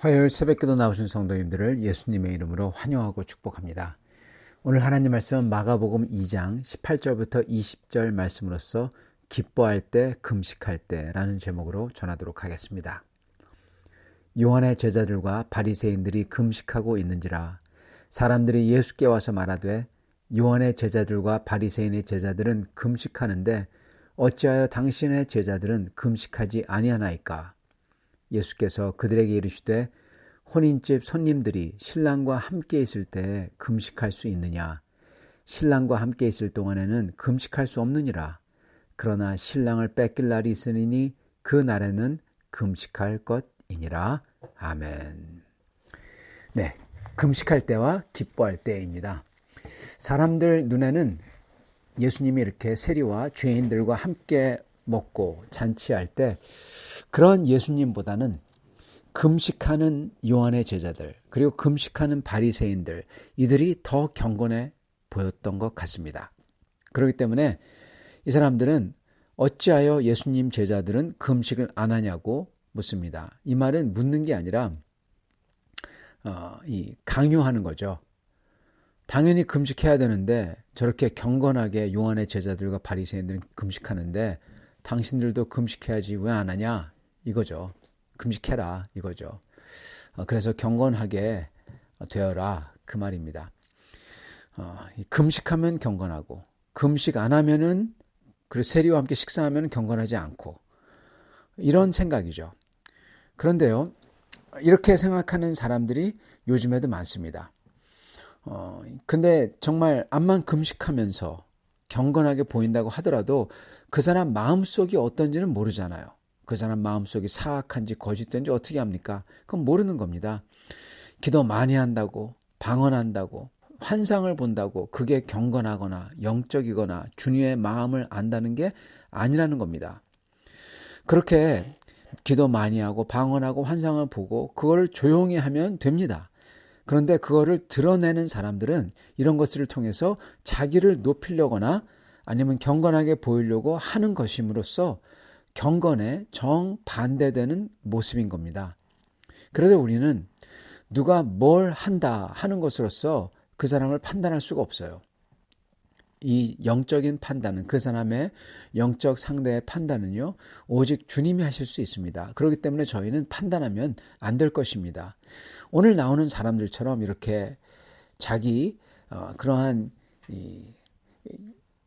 화요일 새벽기도 나오신 성도님들을 예수님의 이름으로 환영하고 축복합니다. 오늘 하나님 말씀 마가복음 2장 18절부터 20절 말씀으로서 기뻐할 때 금식할 때라는 제목으로 전하도록 하겠습니다. 요한의 제자들과 바리새인들이 금식하고 있는지라 사람들이 예수께 와서 말하되 요한의 제자들과 바리새인의 제자들은 금식하는데 어찌하여 당신의 제자들은 금식하지 아니하나이까 예수께서 그들에게 이르시되 혼인집 손님들이 신랑과 함께 있을 때 금식할 수 있느냐? 신랑과 함께 있을 동안에는 금식할 수 없느니라. 그러나 신랑을 뺏길 날이 있으니 그 날에는 금식할 것이니라. 아멘. 네 금식할 때와 기뻐할 때입니다. 사람들 눈에는 예수님이 이렇게 세리와 죄인들과 함께 먹고 잔치할 때 그런 예수님보다는 금식하는 요한의 제자들 그리고 금식하는 바리새인들 이들이 더 경건해 보였던 것 같습니다. 그렇기 때문에 이 사람들은 어찌하여 예수님 제자들은 금식을 안 하냐고 묻습니다. 이 말은 묻는 게 아니라 어, 이 강요하는 거죠. 당연히 금식해야 되는데 저렇게 경건하게 요한의 제자들과 바리새인들은 금식하는데 당신들도 금식해야지 왜 안 하냐 이거죠. 금식해라 이거죠. 어, 그래서 경건하게 되어라 그 말입니다. 어, 금식하면 경건하고 금식 안 하면은 그리고 세리와 함께 식사하면 경건하지 않고 이런 생각이죠. 그런데요, 이렇게 생각하는 사람들이 요즘에도 많습니다. 어, 근데 정말 암만 금식하면서 경건하게 보인다고 하더라도 그 사람 마음속이 어떤지는 모르잖아요. 그 사람 마음속이 사악한지 거짓된지 어떻게 합니까? 그건 모르는 겁니다. 기도 많이 한다고, 방언한다고, 환상을 본다고 그게 경건하거나 영적이거나 주님의 마음을 안다는 게 아니라는 겁니다. 그렇게 기도 많이 하고 방언하고 환상을 보고 그걸 조용히 하면 됩니다. 그런데 그거를 드러내는 사람들은 이런 것들을 통해서 자기를 높이려거나 아니면 경건하게 보이려고 하는 것임으로써 경건에 정반대되는 모습인 겁니다. 그래서 우리는 누가 뭘 한다 하는 것으로서 그 사람을 판단할 수가 없어요. 이 영적인 판단은 그 사람의 영적 상대의 판단은요 오직 주님이 하실 수 있습니다. 그렇기 때문에 저희는 판단하면 안 될 것입니다. 오늘 나오는 사람들처럼 이렇게 자기 어, 그러한 이,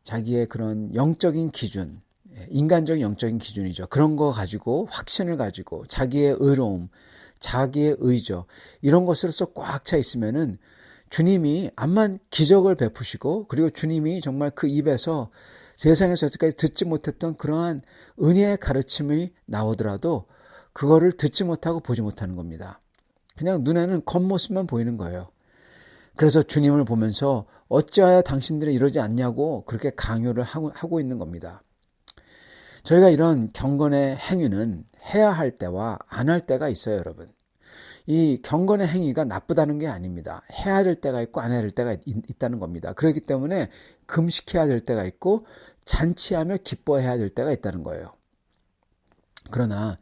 자기의 그런 영적인 기준 예, 인간적 영적인 기준이죠. 그런 거 가지고 확신을 가지고 자기의 의로움, 자기의 의죠. 이런 것으로서 꽉 차 있으면은 주님이 암만 기적을 베푸시고 그리고 주님이 정말 그 입에서 세상에서 여태까지 듣지 못했던 그러한 은혜의 가르침이 나오더라도 그거를 듣지 못하고 보지 못하는 겁니다. 그냥 눈에는 겉모습만 보이는 거예요. 그래서 주님을 보면서 어찌하여 당신들은 이러지 않냐고 그렇게 강요를 하고 있는 겁니다. 저희가 이런 경건의 행위는 해야 할 때와 안 할 때가 있어요, 여러분. 이 경건의 행위가 나쁘다는 게 아닙니다. 해야 될 때가 있고 안 해야 될 때가 있, 다는 겁니다. 그렇기 때문에 금식해야 될 때가 있고 잔치하며 기뻐해야 될 때가 있다는 거예요. 그러나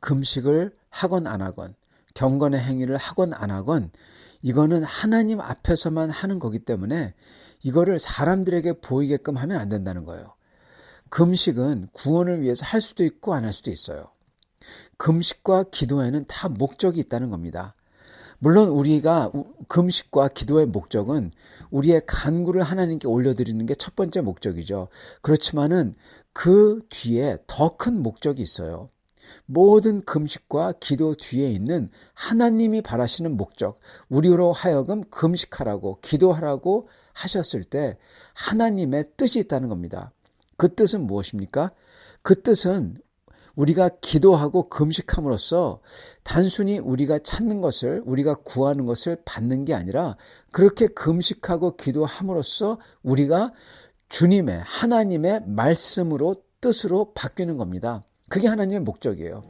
금식을 하건 안 하건 경건의 행위를 하건 안 하건 이거는 하나님 앞에서만 하는 거기 때문에 이거를 사람들에게 보이게끔 하면 안 된다는 거예요. 금식은 구원을 위해서 할 수도 있고 안 할 수도 있어요. 금식과 기도에는 다 목적이 있다는 겁니다. 물론 우리가 금식과 기도의 목적은 우리의 간구를 하나님께 올려드리는 게 첫 번째 목적이죠. 그렇지만은 그 뒤에 더 큰 목적이 있어요. 모든 금식과 기도 뒤에 있는 하나님이 바라시는 목적, 우리로 하여금 금식하라고, 기도하라고 하셨을 때 하나님의 뜻이 있다는 겁니다. 그 뜻은 무엇입니까? 그 뜻은 우리가 기도하고 금식함으로써 단순히 우리가 찾는 것을 우리가 구하는 것을 받는 게 아니라 그렇게 금식하고 기도함으로써 우리가 주님의 하나님의 말씀으로 뜻으로 바뀌는 겁니다. 그게 하나님의 목적이에요.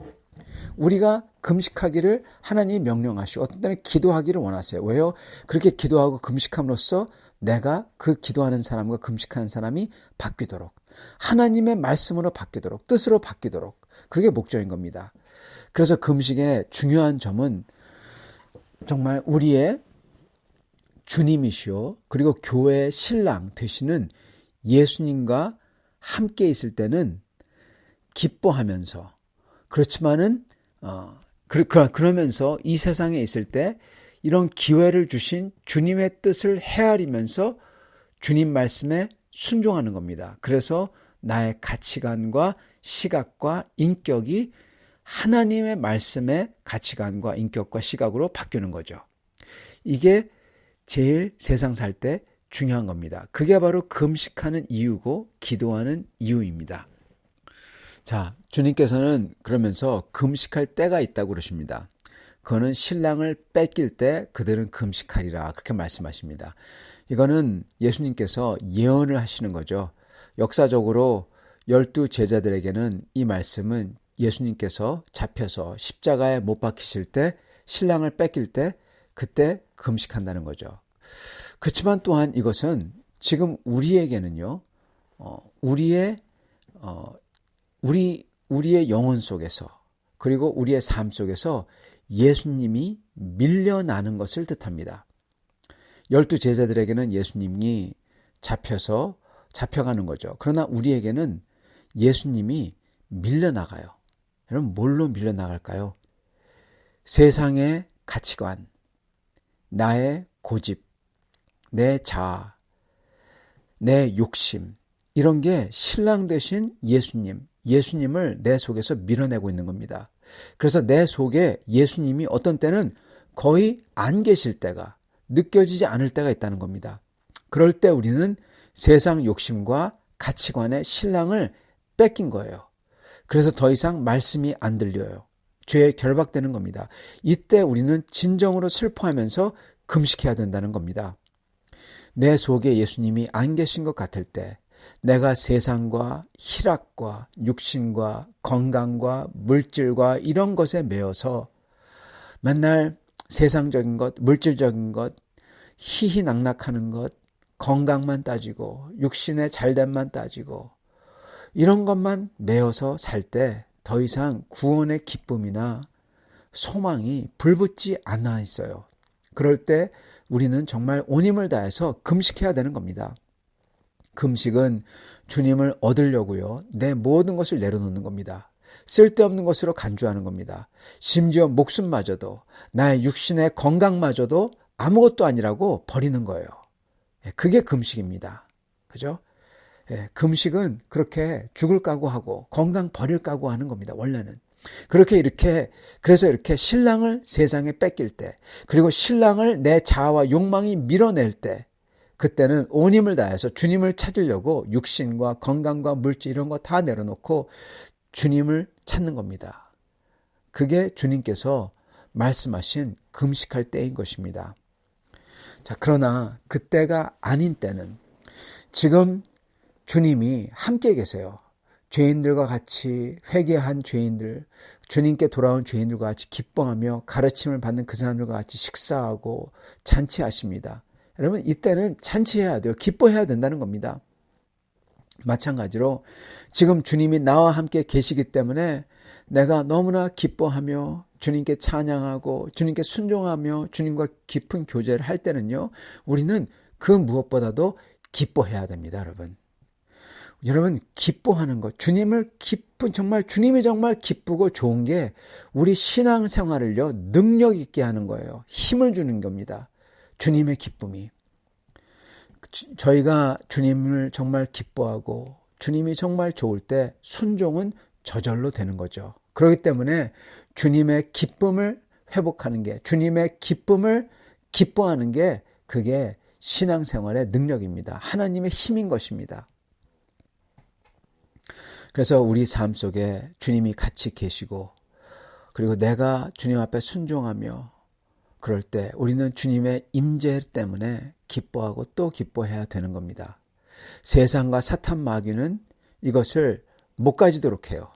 우리가 금식하기를 하나님이 명령하시고 어떤 때는 기도하기를 원하세요. 왜요? 그렇게 기도하고 금식함으로써 내가 그 기도하는 사람과 금식하는 사람이 바뀌도록 하나님의 말씀으로 바뀌도록 뜻으로 바뀌도록 그게 목적인 겁니다. 그래서 금식의 중요한 점은 정말 우리의 주님이시오. 그리고 교회의 신랑 되시는 예수님과 함께 있을 때는 기뻐하면서 그렇지만은 어 그, 그, 그러면서 이 세상에 있을 때 이런 기회를 주신 주님의 뜻을 헤아리면서 주님 말씀에 순종하는 겁니다. 그래서 나의 가치관과 시각과 인격이 하나님의 말씀의 가치관과 인격과 시각으로 바뀌는 거죠. 이게 제일 세상 살 때 중요한 겁니다. 그게 바로 금식하는 이유고 기도하는 이유입니다. 자, 주님께서는 그러면서 금식할 때가 있다고 그러십니다. 그거는 신랑을 뺏길 때 그들은 금식하리라 그렇게 말씀하십니다. 이거는 예수님께서 예언을 하시는 거죠. 역사적으로 열두 제자들에게는 이 말씀은 예수님께서 잡혀서 십자가에 못 박히실 때 신랑을 뺏길 때 그때 금식한다는 거죠. 그렇지만 또한 이것은 지금 우리에게는요, 어, 우리의, 어, 우리, 우리의 영혼 속에서 그리고 우리의 삶 속에서 예수님이 밀려나는 것을 뜻합니다. 열두 제자들에게는 예수님이 잡혀서 잡혀가는 거죠. 그러나 우리에게는 예수님이 밀려나가요. 여러분, 뭘로 밀려나갈까요? 세상의 가치관, 나의 고집, 내 자아, 내 욕심, 이런 게 신랑 되신 예수님, 예수님을 내 속에서 밀어내고 있는 겁니다. 그래서 내 속에 예수님이 어떤 때는 거의 안 계실 때가, 느껴지지 않을 때가 있다는 겁니다. 그럴 때 우리는 세상 욕심과 가치관의 신랑을 뺏긴 거예요. 그래서 더 이상 말씀이 안 들려요. 죄에 결박되는 겁니다. 이때 우리는 진정으로 슬퍼하면서 금식해야 된다는 겁니다. 내 속에 예수님이 안 계신 것 같을 때 내가 세상과 희락과 육신과 건강과 물질과 이런 것에 매여서 맨날 세상적인 것, 물질적인 것, 희희낙낙하는 것, 건강만 따지고 육신의 잘됨만 따지고 이런 것만 매어서 살 때 더 이상 구원의 기쁨이나 소망이 불붙지 않아 있어요. 그럴 때 우리는 정말 온 힘을 다해서 금식해야 되는 겁니다. 금식은 주님을 얻으려고요. 내 모든 것을 내려놓는 겁니다. 쓸데없는 것으로 간주하는 겁니다. 심지어 목숨마저도 나의 육신의 건강마저도 아무것도 아니라고 버리는 거예요. 예, 그게 금식입니다. 그죠? 예, 금식은 그렇게 죽을 각오하고 건강 버릴 각오하는 겁니다. 원래는. 그렇게 이렇게 그래서 이렇게 신랑을 세상에 뺏길 때 그리고 신랑을 내 자아와 욕망이 밀어낼 때 그때는 온 힘을 다해서 주님을 찾으려고 육신과 건강과 물질 이런 거 다 내려놓고 주님을 찾는 겁니다. 그게 주님께서 말씀하신 금식할 때인 것입니다. 자, 그러나 그때가 아닌 때는 지금 주님이 함께 계세요. 죄인들과 같이 회개한 죄인들, 주님께 돌아온 죄인들과 같이 기뻐하며 가르침을 받는 그 사람들과 같이 식사하고 잔치하십니다. 여러분, 이때는 잔치해야 돼요. 기뻐해야 된다는 겁니다. 마찬가지로 지금 주님이 나와 함께 계시기 때문에 내가 너무나 기뻐하며 주님께 찬양하고 주님께 순종하며 주님과 깊은 교제를 할 때는요, 우리는 그 무엇보다도 기뻐해야 됩니다, 여러분. 여러분 기뻐하는 것, 주님을 기쁜 정말 주님이 정말 기쁘고 좋은 게 우리 신앙 생활을요 능력 있게 하는 거예요. 힘을 주는 겁니다. 주님의 기쁨이 저희가 주님을 정말 기뻐하고 주님이 정말 좋을 때 순종은 저절로 되는 거죠. 그렇기 때문에 주님의 기쁨을 회복하는 게 주님의 기쁨을 기뻐하는 게 그게 신앙생활의 능력입니다. 하나님의 힘인 것입니다. 그래서 우리 삶 속에 주님이 같이 계시고 그리고 내가 주님 앞에 순종하며 그럴 때 우리는 주님의 임재 때문에 기뻐하고 또 기뻐해야 되는 겁니다. 세상과 사탄 마귀는 이것을 못 가지도록 해요.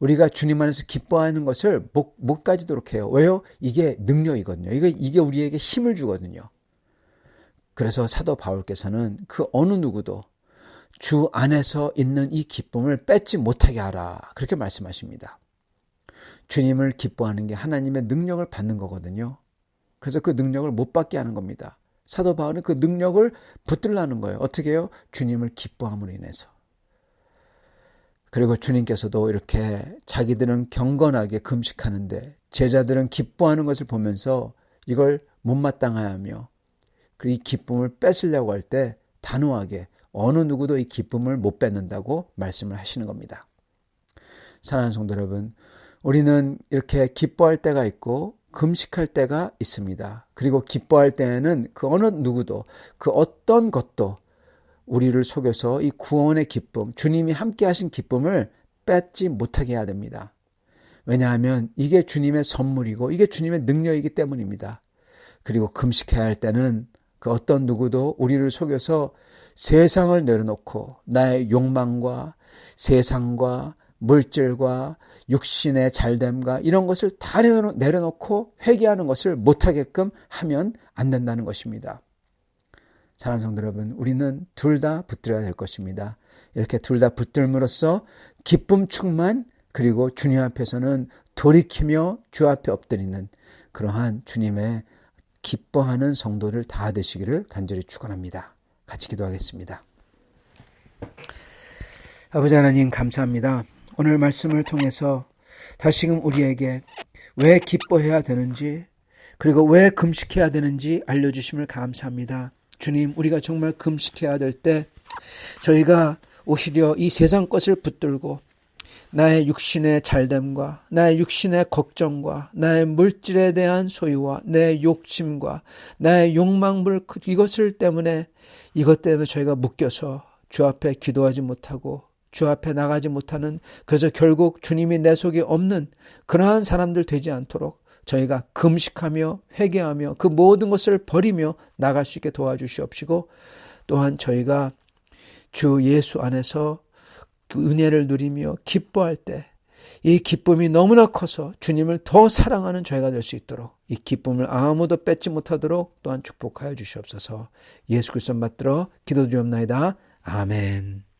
우리가 주님 안에서 기뻐하는 것을 못, 못 가지도록 해요. 왜요? 이게 능력이거든요. 이게, 이게 우리에게 힘을 주거든요. 그래서 사도 바울께서는 그 어느 누구도 주 안에서 있는 이 기쁨을 뺏지 못하게 하라. 그렇게 말씀하십니다. 주님을 기뻐하는 게 하나님의 능력을 받는 거거든요. 그래서 그 능력을 못 받게 하는 겁니다. 사도 바울은 그 능력을 붙들라는 거예요. 어떻게 해요? 주님을 기뻐함으로 인해서. 그리고 주님께서도 이렇게 자기들은 경건하게 금식하는데 제자들은 기뻐하는 것을 보면서 이걸 못마땅하며 그이 기쁨을 뺏으려고 할 때 단호하게 어느 누구도 이 기쁨을 못 뺏는다고 말씀을 하시는 겁니다. 사랑하는 성도 여러분, 우리는 이렇게 기뻐할 때가 있고 금식할 때가 있습니다. 그리고 기뻐할 때에는 그 어느 누구도 그 어떤 것도 우리를 속여서 이 구원의 기쁨, 주님이 함께 하신 기쁨을 뺏지 못하게 해야 됩니다. 왜냐하면 이게 주님의 선물이고 이게 주님의 능력이기 때문입니다. 그리고 금식해야 할 때는 그 어떤 누구도 우리를 속여서 세상을 내려놓고 나의 욕망과 세상과 물질과 육신의 잘됨과 이런 것을 다 내려놓고 회개하는 것을 못하게끔 하면 안 된다는 것입니다. 사랑하는 성도 여러분, 우리는 둘 다 붙들어야 될 것입니다. 이렇게 둘 다 붙들므로써 기쁨 충만 그리고 주님 앞에서는 돌이키며 주 앞에 엎드리는 그러한 주님의 기뻐하는 성도를 다 되시기를 간절히 축원합니다. 같이 기도하겠습니다. 아버지 하나님 감사합니다. 오늘 말씀을 통해서 다시금 우리에게 왜 기뻐해야 되는지 그리고 왜 금식해야 되는지 알려주심을 감사합니다. 주님, 우리가 정말 금식해야 될 때 저희가 오히려 이 세상 것을 붙들고 나의 육신의 잘됨과 나의 육신의 걱정과 나의 물질에 대한 소유와 내 욕심과 나의 욕망물 이것을 때문에 이것 때문에 저희가 묶여서 주 앞에 기도하지 못하고 주 앞에 나가지 못하는 그래서 결국 주님이 내 속에 없는 그러한 사람들 되지 않도록 저희가 금식하며 회개하며 그 모든 것을 버리며 나갈 수 있게 도와주시옵시고 또한 저희가 주 예수 안에서 그 은혜를 누리며 기뻐할 때 이 기쁨이 너무나 커서 주님을 더 사랑하는 저희가 될 수 있도록 이 기쁨을 아무도 뺏지 못하도록 또한 축복하여 주시옵소서 예수 그리스도 받들어 기도 드리옵나이다. 아멘.